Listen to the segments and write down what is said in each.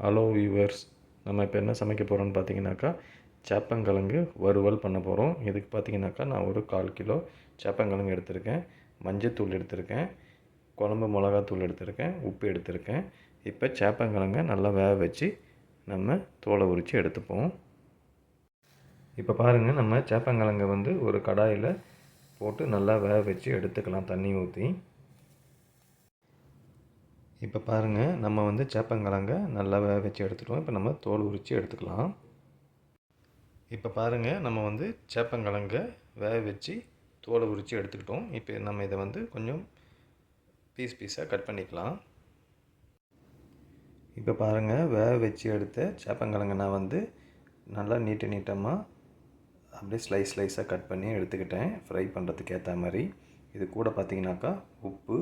Hello viewers நம்ம இப்போ என்ன சமைக்க போகிறோம்னு பார்த்தீங்கன்னாக்கா சேப்பங்கிழங்கு வறுவல் பண்ண போகிறோம் இதுக்கு பார்த்தீங்கன்னாக்கா நான் ஒரு கால் கிலோ சேப்பங்கிழங்கு எடுத்திருக்கேன். மஞ்சத்தூள் எடுத்திருக்கேன். குழம்பு மிளகாத்தூள் எடுத்திருக்கேன். உப்பு எடுத்திருக்கேன். இப்போ சேப்பங்கிழங்க நல்லா வேக வச்சு நம்ம தோலை உரித்து எடுத்துப்போம். இப்போ பாருங்கள் நம்ம சேப்பங்கிழங்கை வந்து ஒரு கடாயில் போட்டு நல்லா வேக வச்சு எடுத்துக்கலாம் தண்ணி ஊற்றி இப்போ பாருங்கள் நம்ம வந்து சேப்பங்கிழங்க நல்லா வேக வச்சு எடுத்துட்டோம். இப்போ நம்ம தோல் உரித்து எடுத்துக்கலாம். இப்போ பாருங்கள் நம்ம வந்து சேப்பங்கிழங்க வேக வச்சு தோலை உரித்து எடுத்துக்கிட்டோம். இப்போ நம்ம இதை வந்து கொஞ்சம் பீஸ் பீஸாக கட் பண்ணிக்கலாம். இப்போ பாருங்கள் வேக வச்சு எடுத்த சேப்பங்கிழங்கை நான் வந்து நல்லா நீட்ட நீட்டமாக அப்படியே ஸ்லைஸ் ஸ்லைஸாக கட் பண்ணி எடுத்துக்கிட்டேன். ஃப்ரை பண்ணுறதுக்கு ஏற்ற மாதிரி. இது கூட பார்த்தீங்கன்னாக்கா உப்பு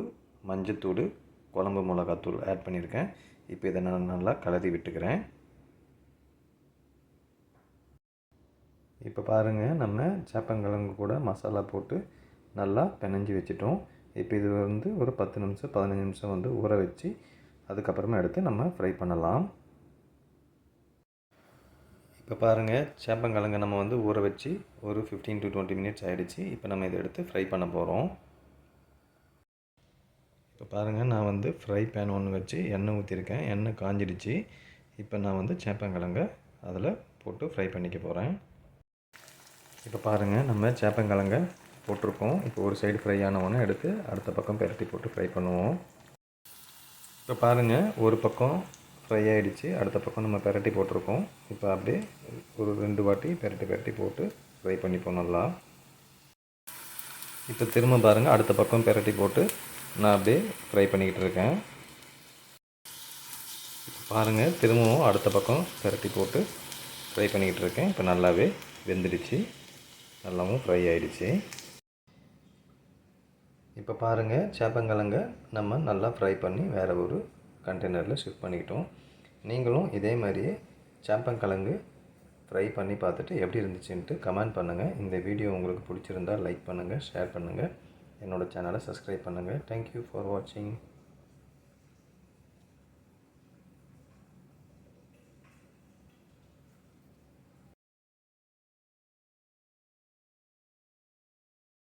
மஞ்சத்தூள் குழம்பு மிளகாத்தூள் ஆட் பண்ணியிருக்கேன். இப்போ இதை நான் நல்லா கலரி விட்டுக்கிறேன். இப்போ பாருங்கள் நம்ம சேப்பங்கிழங்கு கூட மசாலா போட்டு நல்லா பிணைஞ்சி வச்சிட்டோம். இப்போ இது வந்து ஒரு பத்து நிமிஷம் பதினஞ்சு நிமிஷம் வந்து ஊற வச்சு அதுக்கப்புறமா எடுத்து நம்ம ஃப்ரை பண்ணலாம். இப்போ பாருங்கள் சேப்பங்கிழங்கு நம்ம வந்து ஊற வச்சு ஒரு ஃபிஃப்டீன் டு டுவெண்ட்டி மினிட்ஸ் ஆகிடுச்சு இப்போ நம்ம இதை எடுத்து ஃப்ரை பண்ண போகிறோம் இப்போ பாருங்கள் நான் வந்து ஃப்ரை பேன் ஒன்று வச்சு எண்ணெய் ஊற்றிருக்கேன் எண்ணெய் காஞ்சிடுச்சு. இப்போ நான் வந்து சேப்பங்கிழங்க அதில் போட்டு ஃப்ரை பண்ணிக்க போகிறேன் இப்போ பாருங்கள் நம்ம சேப்பங்கிழங்க போட்டிருக்கோம். இப்போ ஒரு சைடு ஃப்ரை ஆனவொன்னே எடுத்து அடுத்த பக்கம் பெரட்டி போட்டு ஃப்ரை பண்ணுவோம். இப்போ பாருங்கள் ஒரு பக்கம் ஃப்ரை ஆகிடுச்சு அடுத்த பக்கம் நம்ம பெரட்டி போட்டிருக்கோம். இப்போ அப்படியே ஒரு ரெண்டு வாட்டி பெரட்டி பெரட்டி போட்டு ஃப்ரை பண்ணிப்போம் நல்லா. இப்போ திரும்ப பாருங்கள் அடுத்த பக்கம் பெரட்டி போட்டு நான் அப்படியே ஃப்ரை பண்ணிக்கிட்டு இருக்கேன். பாருங்கள் திரும்பவும் அடுத்த பக்கம் பெரட்டி போட்டு ஃப்ரை பண்ணிக்கிட்டு இருக்கேன். இப்போ நல்லாவே வெந்துடுச்சு. நல்லாவும் ஃப்ரை ஆகிடுச்சு இப்போ பாருங்கள் சேப்பங்கிழங்க நம்ம நல்லா ஃப்ரை பண்ணி வேறு ஒரு கண்டெய்னரில் ஷிஃப்ட் பண்ணிக்கிட்டோம். நீங்களும் இதே மாதிரியே சேப்பங்கிழங்கு ஃப்ரை பண்ணி பார்த்துட்டு எப்படி இருந்துச்சுன்ட்டு கமெண்ட் பண்ணுங்கள் இந்த வீடியோ உங்களுக்கு பிடிச்சிருந்தால் லைக் பண்ணுங்கள் ஷேர் பண்ணுங்கள் என்னோடய சேனலை சப்ஸ்கிரைப் பண்ணுங்கள் தேங்க்யூ ஃபார் வாட்சிங்